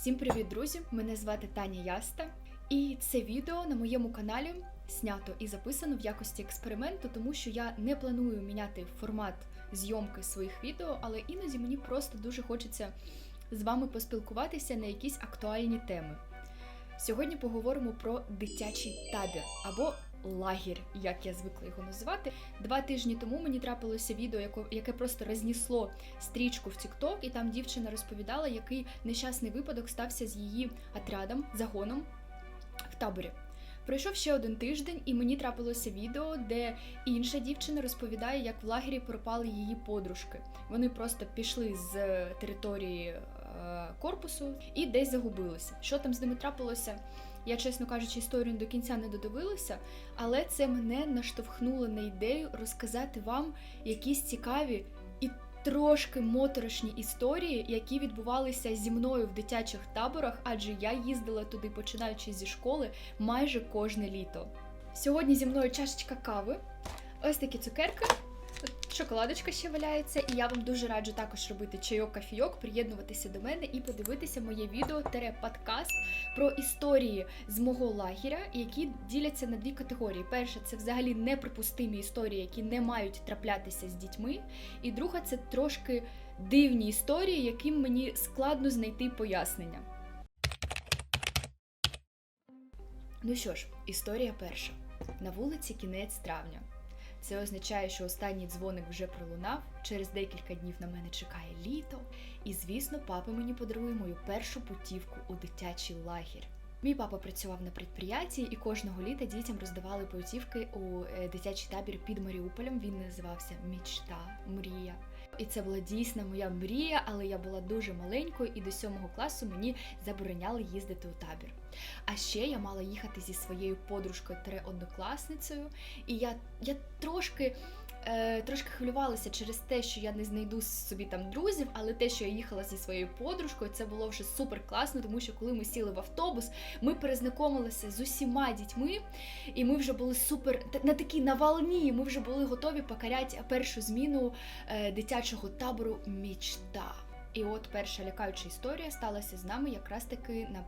Всім привіт, друзі! Мене звати Таня Яста, і це відео на моєму каналі знято і записано в якості експерименту, тому що я не планую міняти формат зйомки своїх відео, але іноді мені просто дуже хочеться з вами поспілкуватися на якісь актуальні теми. Сьогодні поговоримо про дитячий табір або лагір, як я звикла його називати. Два тижні тому мені трапилося відео, яке просто рознесло стрічку в TikTok, і там дівчина розповідала, який нещасний випадок стався з її отрядом, загоном в таборі. Пройшов ще один тиждень, і мені трапилося відео, де інша дівчина розповідає, як в лагері пропали її подружки. Вони просто пішли з території е, корпусу і десь загубилися. Що там з ними трапилося? Я, чесно кажучи, історію до кінця не додивилася, але це мене наштовхнуло на ідею розказати вам якісь цікаві і трошки моторошні історії, які відбувалися зі мною в дитячих таборах, адже я їздила туди, починаючи зі школи, майже кожне літо. Сьогодні зі мною чашечка кави, ось такі цукерки. Шоколадочка ще валяється, і я вам дуже раджу також робити чайок кафійок, приєднуватися до мене і подивитися моє відео тере подкаст про історії з мого лагеря, які діляться на дві категорії. Перша це взагалі неприпустимі історії, які не мають траплятися з дітьми. І друга це трошки дивні історії, яким мені складно знайти пояснення. Ну що ж, історія перша. На вулиці кінець травня. Це означає, що останній дзвоник вже пролунав. Через декілька днів на мене чекає літо. І, звісно, папа мені подарує мою першу путівку у дитячий лагерь. Мій папа працював на предприяті, і кожного літа дітям роздавали путівки у е, дитячий табір під Маріуполем. Він називався Мічта, Мрія. І це була дійсно моя мрія, але я була дуже маленькою, і до сьомого класу мені забороняли їздити у табір. А ще я мала їхати зі своєю подружкою тире однокласницею, і я, я трошки. Е, трошки хвилювалася через те, що я не знайду собі там друзів, але те, що я їхала зі своєю подружкою, це було вже супер класно, тому що коли ми сіли в автобус, ми перезнайомилися з усіма дітьми, і ми вже були супер на такій на волні, Ми вже були готові покоряти першу зміну е, дитячого табору Мічта. І от перша лякаюча історія сталася з нами якраз таки на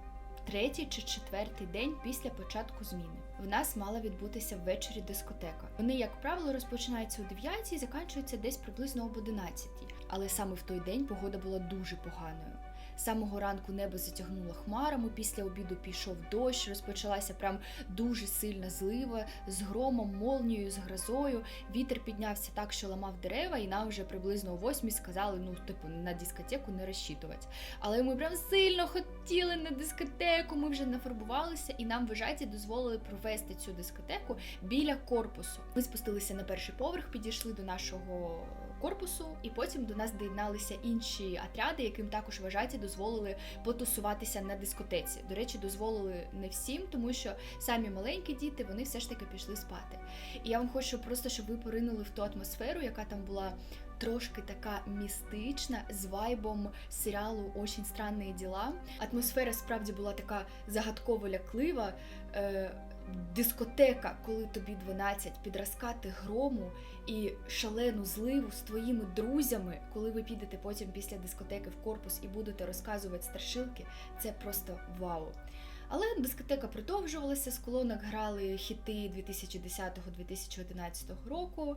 третій чи четвертий день після початку зміни. В нас мала відбутися ввечері дискотека. Вони, як правило, розпочинаються о 9 і закінчуються десь приблизно об 11. Але саме в той день погода була дуже поганою. З самого ранку небо затягнуло хмарами, після обіду пішов дощ, розпочалася прям дуже сильна злива з громом, молнією, з грозою. Вітер піднявся так, що ламав дерева, і нам вже приблизно о восьмій сказали, ну, типу, на дискотеку не розчитувати. Але ми прям сильно хотіли на дискотеку. Ми вже нафарбувалися, і нам вважається дозволили провести цю дискотеку біля корпусу. Ми спустилися на перший поверх, підійшли до нашого корпусу, і потім до нас доєдналися інші отряди, яким також вважається дозволили потусуватися на дискотеці. До речі, дозволили не всім, тому що самі маленькі діти вони все ж таки пішли спати. І я вам хочу просто, щоб ви поринули в ту атмосферу, яка там була трошки така містична з вайбом серіалу «Очень странні діла. Атмосфера справді була така загадково ляклива. Дискотека, коли тобі 12, під розкати грому і шалену зливу з твоїми друзями, коли ви підете потім після дискотеки в корпус і будете розказувати страшилки, це просто вау. Але дискотека продовжувалася, з колонок грали хіти 2010-2011 року,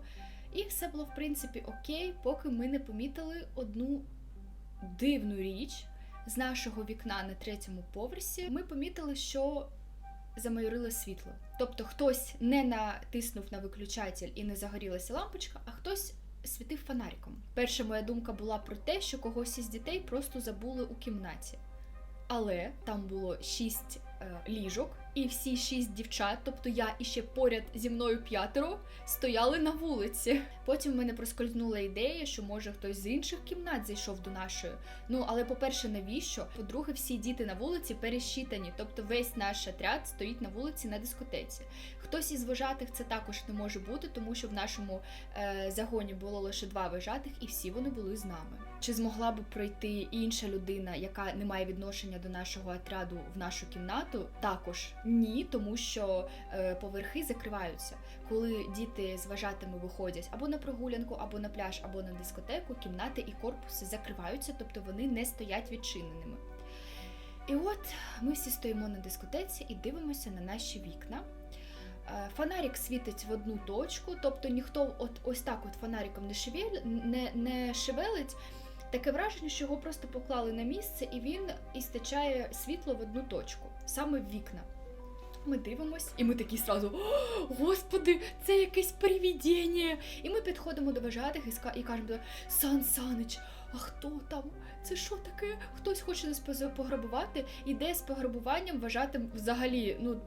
і все було в принципі окей, поки ми не помітили одну дивну річ з нашого вікна на третьому поверсі. Ми помітили, що замайорило світло. Тобто хтось не натиснув на виключатель і не загорілася лампочка, а хтось світив фонариком. Перша моя думка була про те, що когось із дітей просто забули у кімнаті. Але там було шість е, ліжок, і всі шість дівчат, тобто я і ще поряд зі мною п'ятеро, стояли на вулиці. Потім в мене проскользнула ідея, що може хтось з інших кімнат зайшов до нашої. Ну але по-перше, навіщо? По-друге, всі діти на вулиці пересчитані, тобто весь наш отряд стоїть на вулиці на дискотеці. Хтось із вожатих це також не може бути, тому що в нашому е, загоні було лише два вожатих, і всі вони були з нами. Чи змогла б пройти інша людина, яка не має відношення до нашого отряду в нашу кімнату? Також ні, тому що е, поверхи закриваються. Коли діти з вожатими виходять або на прогулянку, або на пляж, або на дискотеку, кімнати і корпуси закриваються, тобто вони не стоять відчиненими. І от ми всі стоїмо на дискотеці і дивимося на наші вікна. Е, Фонарик світить в одну точку, тобто ніхто от ось так от фонариком не, шевель, не, не шевелить. Таке враження, що його просто поклали на місце, і він істичає світло в одну точку, саме в вікна. Ми дивимось, і ми такі сразу: Господи, це якесь привідіння. І ми підходимо до вважатих і, кажемо: Сан Санич, а хто там? Це що таке? Хтось хоче нас пограбувати. Ідея з пограбуванням вважати взагалі, ну.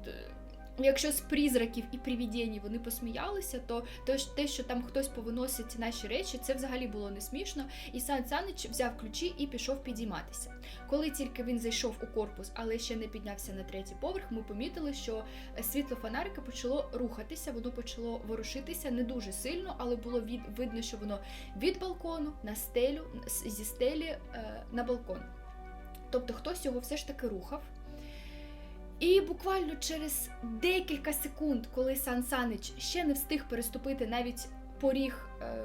Якщо з призраків і привідень вони посміялися, то, те, що там хтось повиносить наші речі, це взагалі було не смішно. І Сан Санич взяв ключі і пішов підійматися. Коли тільки він зайшов у корпус, але ще не піднявся на третій поверх, ми помітили, що світло фонарика почало рухатися, воно почало ворушитися не дуже сильно, але було від, видно, що воно від балкону на стелю, зі стелі е, на балкон. Тобто хтось його все ж таки рухав. І буквально через декілька секунд, коли Сан Санич ще не встиг переступити навіть поріг е,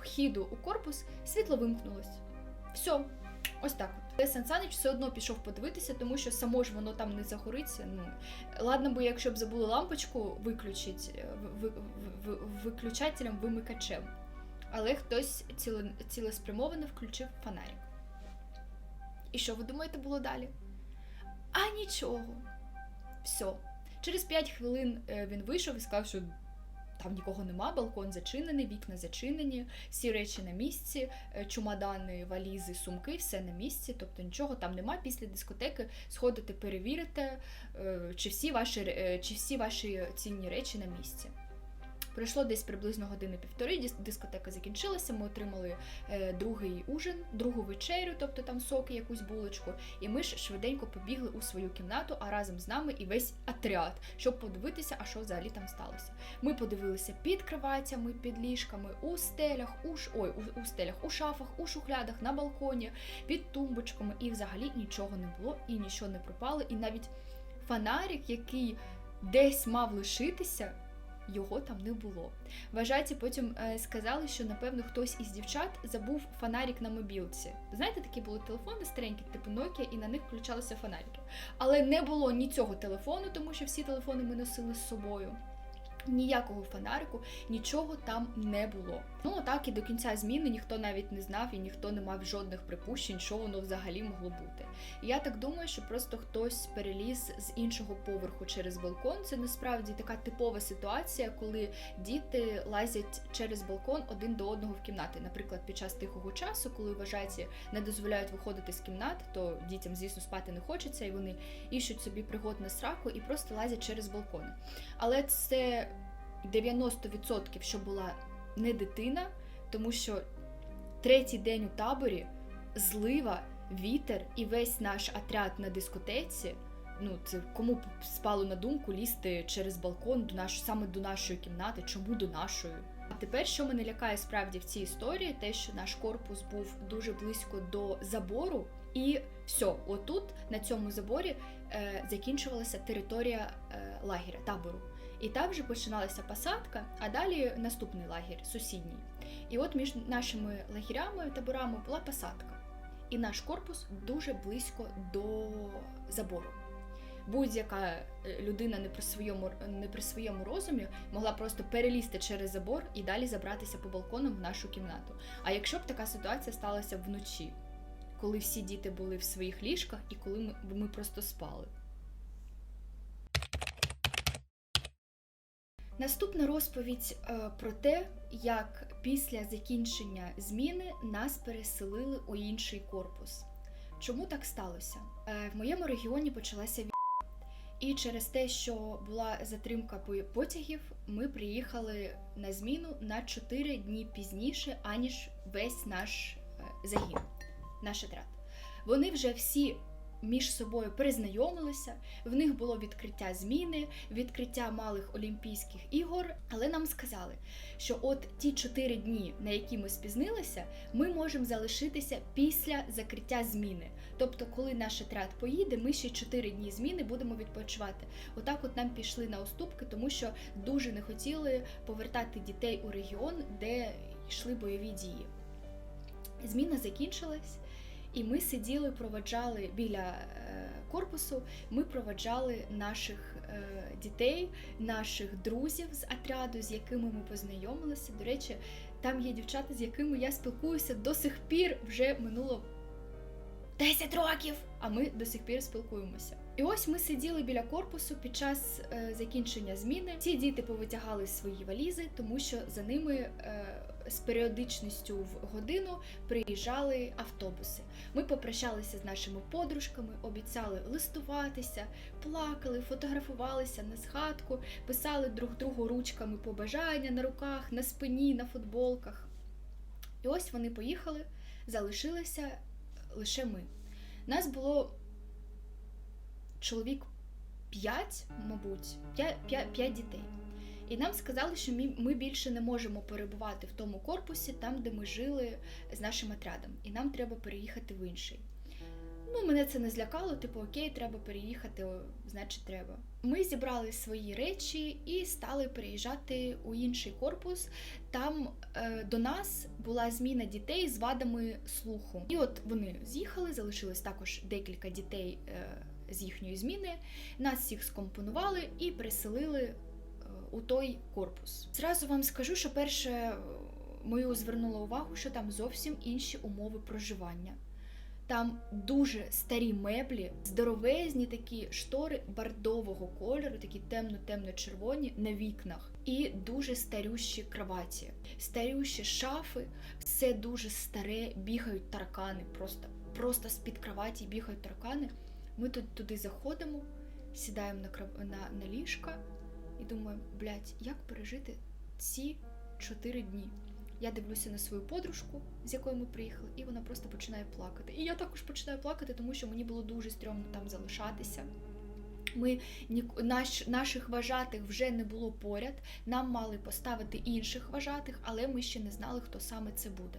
вхіду у корпус, світло вимкнулось. Все, ось так. Але Сан Санич все одно пішов подивитися, тому що само ж воно там не загориться. Ну ладно би, якщо б забули лампочку виключити ви, ви, ви, виключателем, вимикачем. Але хтось ціле, цілеспрямовано включив фонарик. І що ви думаєте було далі? А нічого. Все. Через 5 хвилин е, він вийшов і сказав, що там нікого нема, балкон зачинений, вікна зачинені, всі речі на місці, е, чумадани, валізи, сумки, все на місці, тобто нічого там нема. Після дискотеки сходите, перевірите, е, чи всі ваші, чи всі ваші цінні речі на місці. Пройшло десь приблизно години-півтори, дискотека закінчилася, ми отримали е, другий ужин, другу вечерю, тобто там соки, якусь булочку, і ми ж швиденько побігли у свою кімнату, а разом з нами і весь отряд, щоб подивитися, а що взагалі там сталося. Ми подивилися під кроватями, під ліжками, у стелях, у ш... ой, у, у стелях, у шафах, у шухлядах, на балконі, під тумбочками, і взагалі нічого не було, і нічого не пропало, і навіть фонарик, який десь мав лишитися. Його там не було. Вважаті потім е, сказали, що напевно хтось із дівчат забув фонарик на мобілці. Знаєте, такі були телефони старенькі, типу Nokia, і на них включалися фонарики. Але не було ні цього телефону, тому що всі телефони ми носили з собою. Ніякого фонарику, нічого там не було. Ну так і до кінця зміни ніхто навіть не знав і ніхто не мав жодних припущень, що воно взагалі могло бути. І я так думаю, що просто хтось переліз з іншого поверху через балкон. Це насправді така типова ситуація, коли діти лазять через балкон один до одного в кімнати. Наприклад, під час тихого часу, коли вважаті не дозволяють виходити з кімнат, то дітям, звісно, спати не хочеться, і вони іщуть собі пригод на сраку і просто лазять через балкони. Але це 90% що була не дитина, тому що третій день у таборі злива, вітер і весь наш отряд на дискотеці. Ну, це кому б спало на думку лізти через балкон до наш, саме до нашої кімнати, чому до нашої? А тепер, що мене лякає справді в цій історії, те, що наш корпус був дуже близько до забору, і все, отут, на цьому заборі, е, закінчувалася територія е, лагеря, табору. І там вже починалася посадка, а далі наступний лагерь, сусідній. І от між нашими лагерями, таборами була посадка. І наш корпус дуже близько до забору. Будь-яка е, людина не при своєму не при своєму розумі могла просто перелізти через забор і далі забратися по балконам в нашу кімнату. А якщо б така ситуація сталася вночі, коли всі діти були в своїх ліжках і коли ми, ми просто спали. Наступна розповідь е, про те, як після закінчення зміни нас переселили у інший корпус. Чому так сталося? Е, в моєму регіоні почалася війна, і через те, що була затримка потягів, ми приїхали на зміну на 4 дні пізніше, аніж весь наш е, загін, наш отряд. Вони вже всі між собою перезнайомилися, в них було відкриття зміни, відкриття малих Олімпійських ігор, але нам сказали, що от ті чотири дні, на які ми спізнилися, ми можемо залишитися після закриття зміни. Тобто, коли наш отряд поїде, ми ще чотири дні зміни будемо відпочивати. Отак, от нам пішли на уступки, тому що дуже не хотіли повертати дітей у регіон, де йшли бойові дії. Зміна закінчилась. І ми сиділи, проводжали біля е, корпусу. Ми проводжали наших е, дітей, наших друзів з отряду, з якими ми познайомилися. До речі, там є дівчата, з якими я спілкуюся до сих пір. Вже минуло 10 років, а ми до сих пір спілкуємося. І ось ми сиділи біля корпусу під час е, закінчення зміни. Ці діти повитягали свої валізи, тому що за ними е, з періодичністю в годину приїжджали автобуси. Ми попрощалися з нашими подружками, обіцяли листуватися, плакали, фотографувалися на згадку, писали друг другу ручками побажання на руках, на спині, на футболках. І ось вони поїхали, залишилися лише ми. Нас було чоловік 5, мабуть, 5, дітей. І нам сказали, що ми, більше не можемо перебувати в тому корпусі, там, де ми жили з нашим отрядом, і нам треба переїхати в інший. Ну, мене це не злякало, типу, окей, треба переїхати, значить, треба. Ми зібрали свої речі і стали переїжджати у інший корпус. Там е, до нас була зміна дітей з вадами слуху. І от вони з'їхали, залишилось також декілька дітей е, з їхньої зміни. Нас всіх скомпонували і переселили е, у той корпус. Зразу вам скажу, що перше е, мою звернула увагу, що там зовсім інші умови проживання. Там дуже старі меблі, здоровезні такі штори бордового кольору, такі темно-темно-червоні на вікнах, і дуже старющі кроваті, старющі шафи, все дуже старе, бігають таракани, просто просто з-під кроваті бігають таракани. Ми тут туди заходимо, сідаємо на на, на ліжка і думаємо, блядь, як пережити ці чотири дні. Я дивлюся на свою подружку, з якою ми приїхали, і вона просто починає плакати. І я також починаю плакати, тому що мені було дуже стрьомно там залишатися. Ми наш, наших вважатих вже не було поряд. Нам мали поставити інших вважатих, але ми ще не знали, хто саме це буде.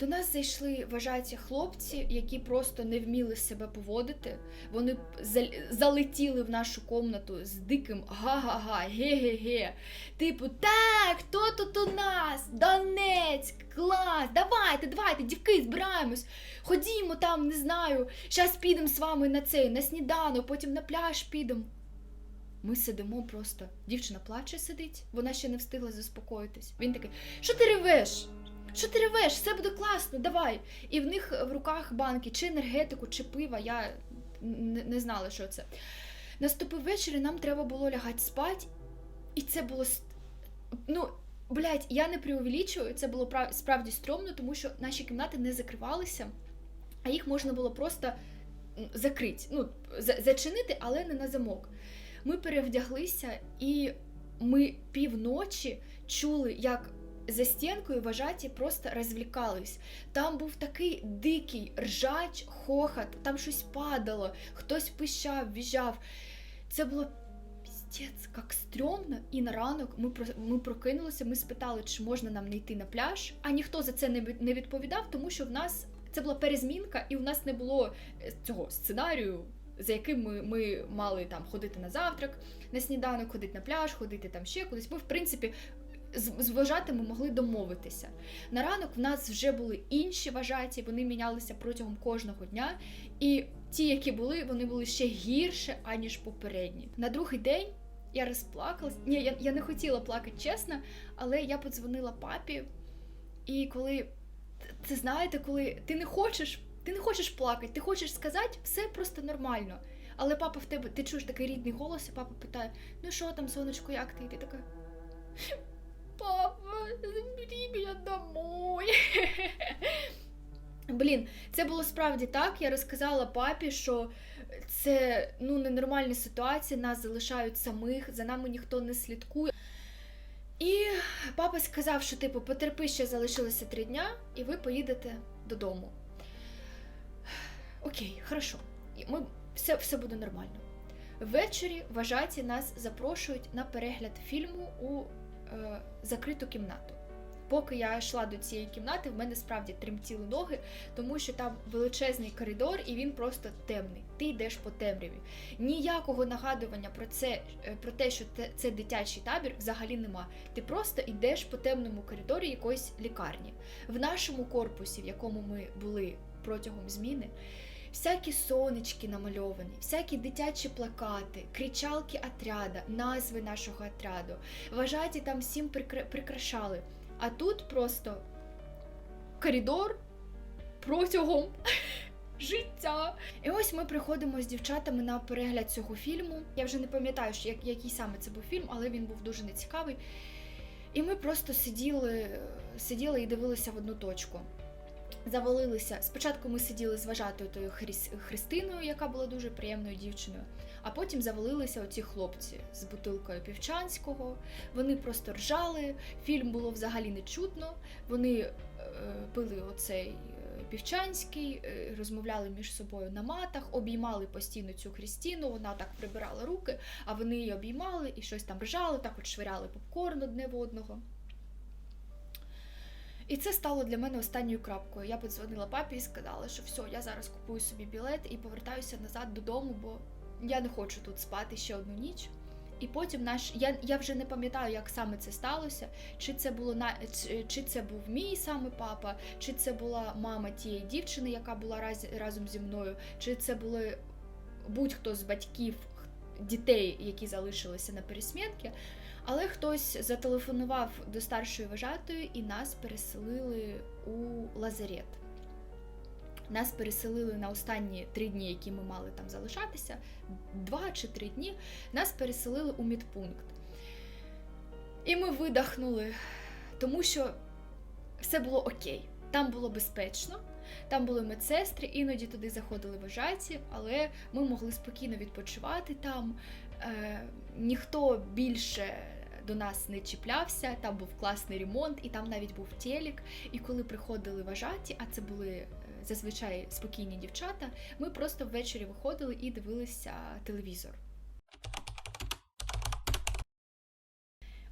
До нас зайшли вважаті хлопці, які просто не вміли себе поводити. Вони залетіли в нашу комнату з диким га-га-га, ге-ге-ге. Типу, так, хто тут у нас? Донецьк, клас, давайте, давайте, дівки, збираємось. Ходімо там, не знаю. Зараз підемо з вами на цей, на сніданок, потім на пляж підемо. Ми сидимо просто. Дівчина плаче сидить, вона ще не встигла заспокоїтись. Він такий, що ти ревеш? Що ти ревеш? Все буде класно, давай. І в них в руках банки, чи енергетику, чи пива. Я не, знала, що це. Наступив вечір, і нам треба було лягати спати. І це було. Ну, блядь, я не преувеличую, це було справді стрьомно, тому що наші кімнати не закривалися, а їх можна було просто закрити, ну, зачинити, але не на замок. Ми перевдяглися, і ми півночі чули, як за стінкою вважаті просто розвлікались. Там був такий дикий ржач, хохот, там щось падало, хтось пищав, віжав. Це було піздець, як стрьомно. І на ранок ми ми прокинулися, ми спитали, чи можна нам не йти на пляж. А ніхто за це не відповідав, тому що в нас це була перезмінка, і у нас не було е, цього сценарію. За яким ми ми мали там ходити на завтрак, на сніданок, ходити на пляж, ходити там ще кудись. Ми, в принципі, з вважатими могли домовитися. На ранок в нас вже були інші вважаті, вони мінялися протягом кожного дня. І ті, які були, вони були ще гірше, аніж попередні. На другий день я розплакалась. Ні, я, я не хотіла плакати чесно, але я подзвонила папі. І коли це знаєте, коли ти не хочеш, ти не хочеш плакати, ти хочеш сказати все просто нормально. Але папа в тебе, ти чуєш такий рідний голос, і папа питає: ну що там, сонечко, як ти? І ти така. Папа, забери мене домой. Блін, це було справді так. Я розказала папі, що це ну, ненормальна ситуація, нас залишають самих, за нами ніхто не слідкує. І папа сказав, що типу, потерпи, ще залишилося три дня, і ви поїдете додому. Окей, хорошо. Ми, Все, все буде нормально. Ввечері вважаті нас запрошують на перегляд фільму у закриту кімнату. Поки я йшла до цієї кімнати, в мене справді тремтіли ноги, тому що там величезний коридор і він просто темний. Ти йдеш по темряві. Ніякого нагадування про це, е, про те, що це дитячий табір, взагалі нема. Ти просто йдеш по темному коридорі якоїсь лікарні. В нашому корпусі, в якому ми були протягом зміни. Всякі сонечки намальовані, всякі дитячі плакати, кричалки отряда, назви нашого отряду. Вважаті там всім прикра- прикрашали. А тут просто коридор протягом життя. І ось ми приходимо з дівчатами на перегляд цього фільму. Я вже не пам'ятаю, який саме це був фільм, але він був дуже нецікавий. І ми просто сиділи, сиділи і дивилися в одну точку. Завалилися. Спочатку ми сиділи з вважатою тою Христиною, яка була дуже приємною дівчиною. А потім завалилися оці хлопці з бутилкою півчанського. Вони просто ржали, фільм було взагалі не чутно. Вони е, пили оцей е, півчанський, е, розмовляли між собою на матах, обіймали постійно цю Христіну, вона так прибирала руки, а вони її обіймали і щось там ржали, так от швиряли попкорн одне в одного. І це стало для мене останньою крапкою. Я подзвонила папі і сказала, що все, я зараз купую собі білет і повертаюся назад додому, бо я не хочу тут спати ще одну ніч. І потім наш. Я, я вже не пам'ятаю, як саме це сталося. Чи це було на чи, чи це був мій саме папа, чи це була мама тієї дівчини, яка була раз, разом зі мною, чи це були будь-хто з батьків дітей, які залишилися на пересмінки. Але хтось зателефонував до старшої вважатої і нас переселили у лазарет. Нас переселили на останні три дні, які ми мали там залишатися, два чи три дні. Нас переселили у медпункт. І ми видихнули, тому що все було окей. Там було безпечно, там були медсестри, іноді туди заходили вважаті, але ми могли спокійно відпочивати там. Е, ніхто більше до нас не чіплявся, там був класний ремонт, і там навіть був телек. І коли приходили вважаті, а це були е, зазвичай спокійні дівчата, ми просто ввечері виходили і дивилися телевізор.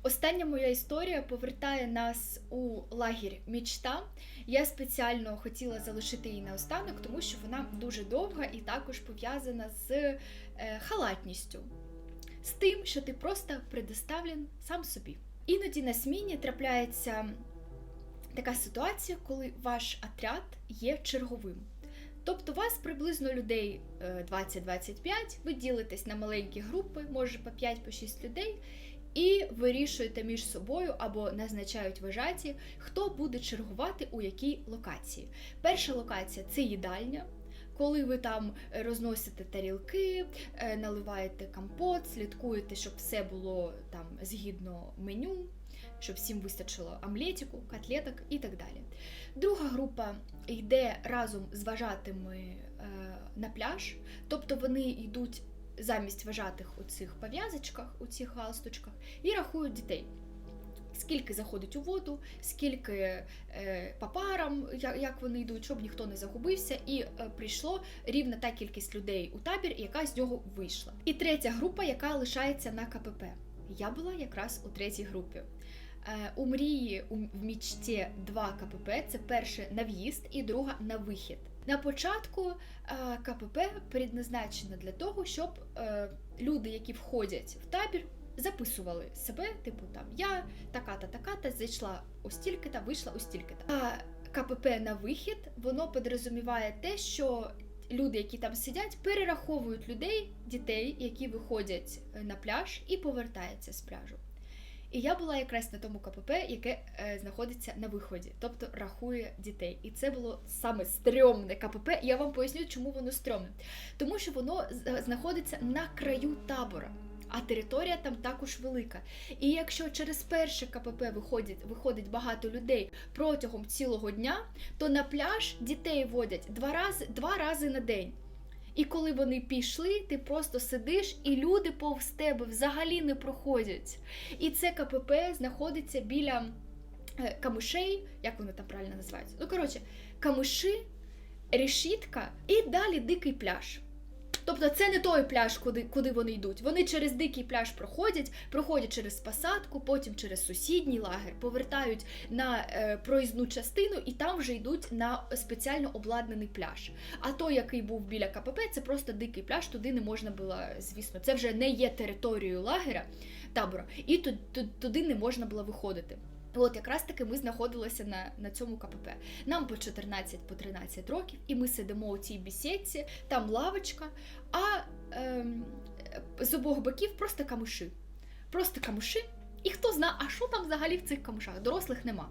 Остання моя історія повертає нас у лагерь Мічта. Я спеціально хотіла залишити її наостанок, тому що вона дуже довга і також пов'язана з е, халатністю з тим, що ти просто предоставлен сам собі. Іноді на сміні трапляється така ситуація, коли ваш отряд є черговим. Тобто вас приблизно людей е, 20-25, ви ділитесь на маленькі групи, може по 5-6 людей, і вирішуєте між собою або назначають вважаті, хто буде чергувати у якій локації. Перша локація це їдальня. Коли ви там розносите тарілки, е, наливаєте компот, слідкуєте, щоб все було там згідно меню, щоб всім вистачило омлетику, котлеток і так далі. Друга група йде разом з вважатими е, на пляж, тобто вони йдуть замість вважатих у цих пов'язочках, у цих галстучках, і рахують дітей. Скільки заходить у воду, скільки е, по парам, як вони йдуть, щоб ніхто не загубився, і е, прийшло рівна та кількість людей у табір, яка з нього вийшла. І третя група, яка лишається на КПП. Я була якраз у третій групі. Е, у мрії в мічті два КПП: це перше на в'їзд і друга на вихід. На початку КПП предназначено для того, щоб люди, які входять в табір, записували себе, типу там я така-та, така-та, зайшла ось стільки-та, вийшла ось стільки-та. А КПП на вихід воно підрозуміває те, що люди, які там сидять, перераховують людей, дітей, які виходять е, на пляж і повертаються з пляжу. І я була якраз на тому КПП, яке е, знаходиться на виході, тобто рахує дітей. І це було саме стрьомне КПП. Я вам поясню, чому воно стрьомне. Тому що воно знаходиться на краю табора. А територія там також велика. І якщо через перше КПП виходить, виходить багато людей протягом цілого дня, то на пляж дітей водять два рази, два рази на день. І коли вони пішли, ти просто сидиш, і люди повз тебе взагалі не проходять. І це КПП знаходиться біля е, камишей, як вони там правильно називаються? Ну, коротше, камиші, решітка і далі дикий пляж. Тобто це не той пляж, куди, куди вони йдуть. Вони через дикий пляж проходять, проходять через посадку, потім через сусідній лагер, повертають на е, проїзну частину і там вже йдуть на спеціально обладнаний пляж. А той, який був біля КПП, це просто дикий пляж, туди не можна було, звісно, це вже не є територією лагеря табора, і ту- ту- туди не можна було виходити. От якраз таки ми знаходилися на, на цьому КПП. Нам по 14 по 13 років, і ми сидимо у цій бісідці, там лавочка, а ем, з обох боків просто камуші. Просто камуші. І хто знає, а що там взагалі в цих камушах? Дорослих нема.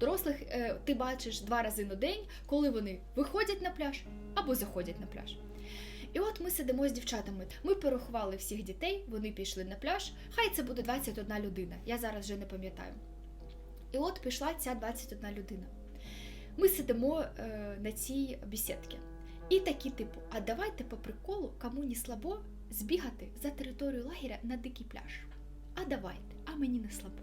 Дорослих е, ти бачиш два рази на день, коли вони виходять на пляж або заходять на пляж. І от ми сидимо з дівчатами. Ми порахували всіх дітей, вони пішли на пляж. Хай це буде 21 людина. Я зараз вже не пам'ятаю. І от пішла ця 21 людина. Ми сидимо е, на цій бесідці. І такі, типу, а давайте по приколу, кому не слабо, збігати за територію лагеря на дикий пляж. А давайте, а мені не слабо.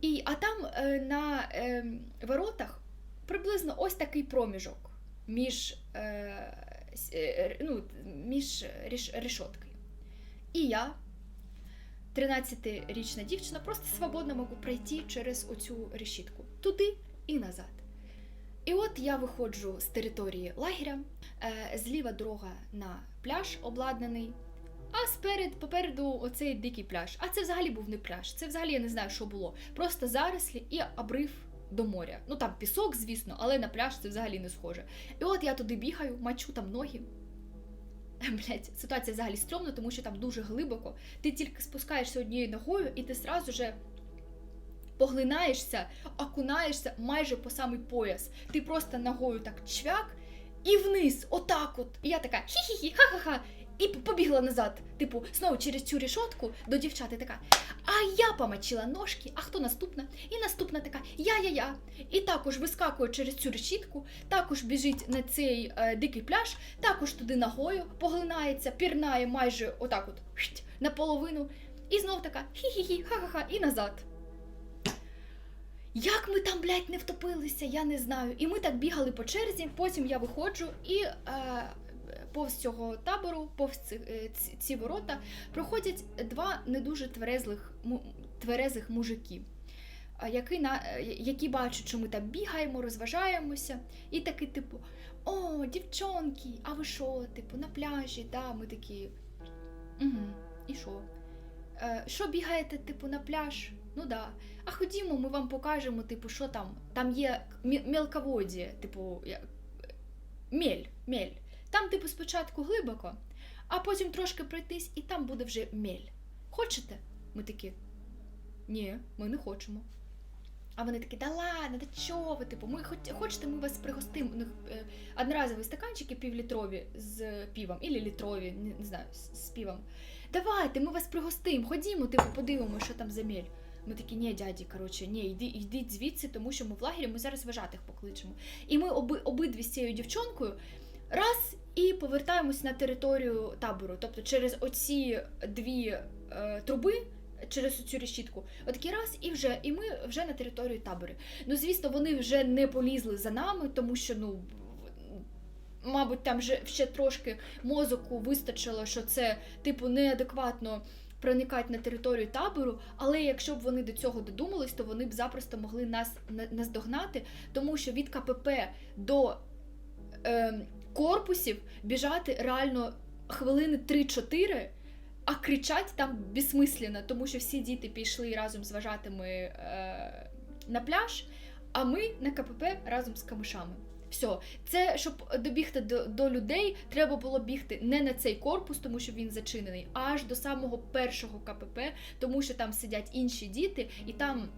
І, а там е, на е, воротах приблизно ось такий проміжок між, е, е, ну, між ріш, решоткою. І я, 13-річна дівчина, просто свободно можу пройти через оцю решітку туди і назад. І от я виходжу з території лагеря, е, зліва дорога на пляж обладнаний, а сперед, попереду оцей дикий пляж. А це взагалі був не пляж, це взагалі я не знаю, що було. Просто зарослі і обрив до моря. Ну там пісок, звісно, але на пляж це взагалі не схоже. І от я туди бігаю, мачу там ноги. Блять, ситуація взагалі стрьомна, тому що там дуже глибоко. Ти тільки спускаєшся однією ногою, і ти зразу же поглинаєшся, окунаєшся майже по самий пояс. Ти просто ногою так чвяк і вниз, отак от. І я така хі-хі-хі, ха-ха-ха. І побігла назад, типу, знову через цю рішотку до дівчат така. А я помочила ножки, а хто наступна? І наступна така я-я-я. І також вискакує через цю решітку, також біжить на цей е, дикий пляж, також туди ногою поглинається, пірнає майже отак от наполовину. І знов така хі-хі-хі, ха-ха-ха, і назад. Як ми там, блядь, не втопилися, я не знаю. І ми так бігали по черзі, потім я виходжу і е, повз цього табору, повз ці, е, ці, ці ворота, проходять два не дуже тверезлих, тверезих мужиків, які, на, е, які бачать, що ми там бігаємо, розважаємося, і такі, типу, о, дівчонки, а ви що, типу, на пляжі, да, ми такі. Угу, і що? Е, що бігаєте, типу, на пляж? Ну да. А ходімо, ми вам покажемо, типу, що там. Там є мі- типу, мель, мель. Там, типу, спочатку глибоко, а потім трошки пройтись, і там буде вже мель. Хочете? Ми такі. Ні, ми не хочемо. А вони такі, да ладно, да чого ви? Типу, ми хоч, хочете, ми вас пригостимо. У них е, одноразові стаканчики півлітрові з півом, і літрові, не, не знаю, з, з півом. Давайте, ми вас пригостимо, ходімо, типу, подивимося, що там за мель. Ми такі, ні, дяді, коротше, ні, йди, йдіть звідси, тому що ми в лагері, ми зараз вважатих покличемо. І ми оби, обидві з цією дівчонкою раз і повертаємось на територію табору. Тобто через оці дві е, труби, через цю решітку, отакий раз, і вже, і ми вже на території табору. Ну, звісно, вони вже не полізли за нами, тому що, ну. Мабуть, там вже ще трошки мозоку вистачило, що це, типу, неадекватно проникати на територію табору, але якщо б вони до цього додумались, то вони б запросто могли нас наздогнати, тому що від КПП до е, корпусів біжати реально хвилини 3-4, а кричать там безсмислено, тому що всі діти пішли разом з вважатими е, на пляж, а ми на КПП разом з камишами. Все, це щоб добігти до, до людей, треба було бігти не на цей корпус, тому що він зачинений, аж до самого першого КПП, тому що там сидять інші діти, і там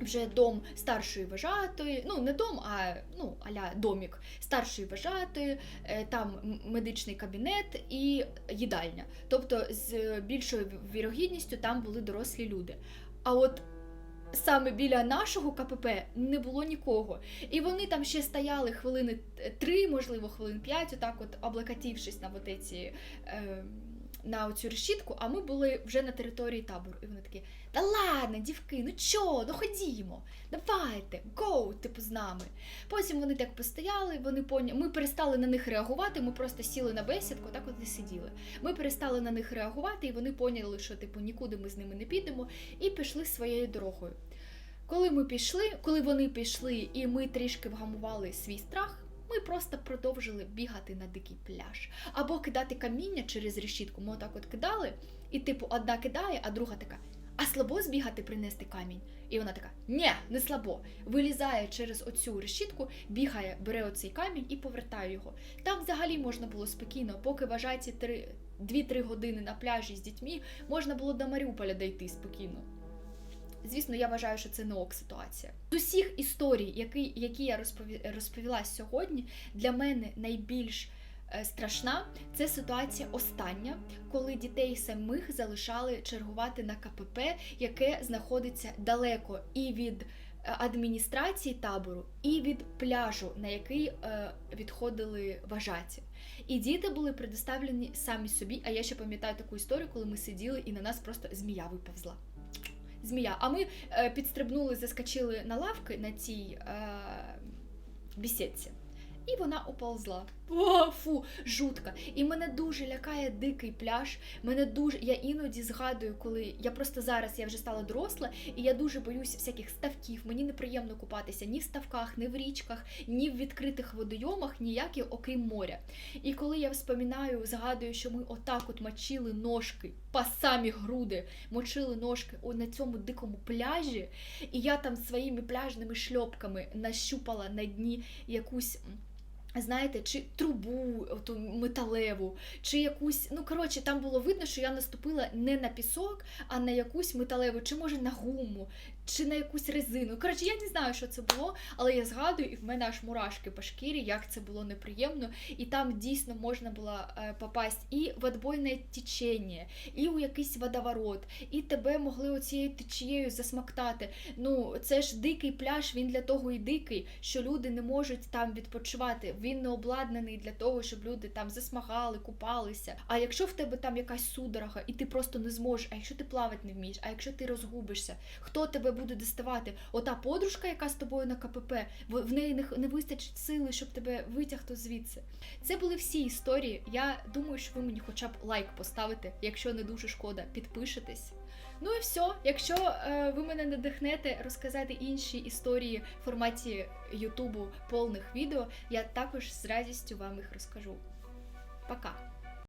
вже дом старшої вважатої, ну не дом, а ну аля домік старшої вважатої, е, там медичний кабінет і їдальня. Тобто з більшою вірогідністю там були дорослі люди. А от саме біля нашого КПП не було нікого. І вони там ще стояли хвилини три, можливо, хвилин п'ять, отак от облокотівшись на вот е, на оцю решітку, а ми були вже на території табору. І вони такі: та ладно, дівки, ну чо, ну ходімо, давайте, гоу, типу, з нами. Потім вони так постояли, вони поня... ми перестали на них реагувати, ми просто сіли на бесідку, так от і сиділи. Ми перестали на них реагувати, і вони поняли, що типу нікуди ми з ними не підемо, і пішли своєю дорогою. Коли ми пішли, коли вони пішли, і ми трішки вгамували свій страх. Ми просто продовжили бігати на дикий пляж. Або кидати каміння через решітку. Ми отак от кидали, і типу одна кидає, а друга така: А слабо збігати принести камінь? І вона така: ні, не слабо. Вилізає через оцю решітку, бігає, бере оцей камінь і повертає його. Там взагалі можна було спокійно, поки вважається три. 2-3 години на пляжі з дітьми можна було до Маріуполя дійти спокійно. Звісно, я вважаю, що це не ок ситуація. З усіх історій, які, які я розпові, розповіла сьогодні, для мене найбільш е, страшна це ситуація остання, коли дітей самих залишали чергувати на КПП, яке знаходиться далеко і від е, адміністрації табору, і від пляжу, на який е, відходили вважаті. І діти були предоставлені самі собі. А я ще пам'ятаю таку історію, коли ми сиділи і на нас просто змія виповзла. Змія. А ми е, підстрибнули, заскочили на лавки на цій е, бісідці. І вона оползла. О, фу, жутко. І мене дуже лякає дикий пляж. Мене дуже. Я іноді згадую, коли я просто зараз я вже стала доросла, і я дуже боюся всяких ставків. Мені неприємно купатися ні в ставках, ні в річках, ні в відкритих водойомах, ніяких, окрім моря. І коли я вспоминаю, згадую, що ми отак от мочили ножки по самі груди, мочили ножки на цьому дикому пляжі, і я там своїми пляжними шльопками нащупала на дні якусь. Знаєте, чи трубу оту металеву, чи якусь. Ну, коротше, там було видно, що я наступила не на пісок, а на якусь металеву, чи може на гуму, чи на якусь резину. Коротше, я не знаю, що це було, але я згадую, і в мене аж мурашки по шкірі, як це було неприємно. І там дійсно можна було е, попасть і в отбойне течення, і у якийсь водоворот, і тебе могли оцією течією засмактати. Ну, це ж дикий пляж, він для того і дикий, що люди не можуть там відпочивати. Він не обладнаний для того, щоб люди там засмагали, купалися. А якщо в тебе там якась судорога, і ти просто не зможеш, а якщо ти плавати не вмієш, а якщо ти розгубишся, хто тебе буде доставати? Ота подружка, яка з тобою на КПП, в неї не, не вистачить сили, щоб тебе витягти звідси. Це були всі історії. Я думаю, що ви мені хоча б лайк поставите, якщо не дуже шкода, підпишетесь. Ну і все. Якщо е, ви мене надихнете розказати інші історії в форматі Ютубу повних відео, я також з радістю вам їх розкажу. Пока!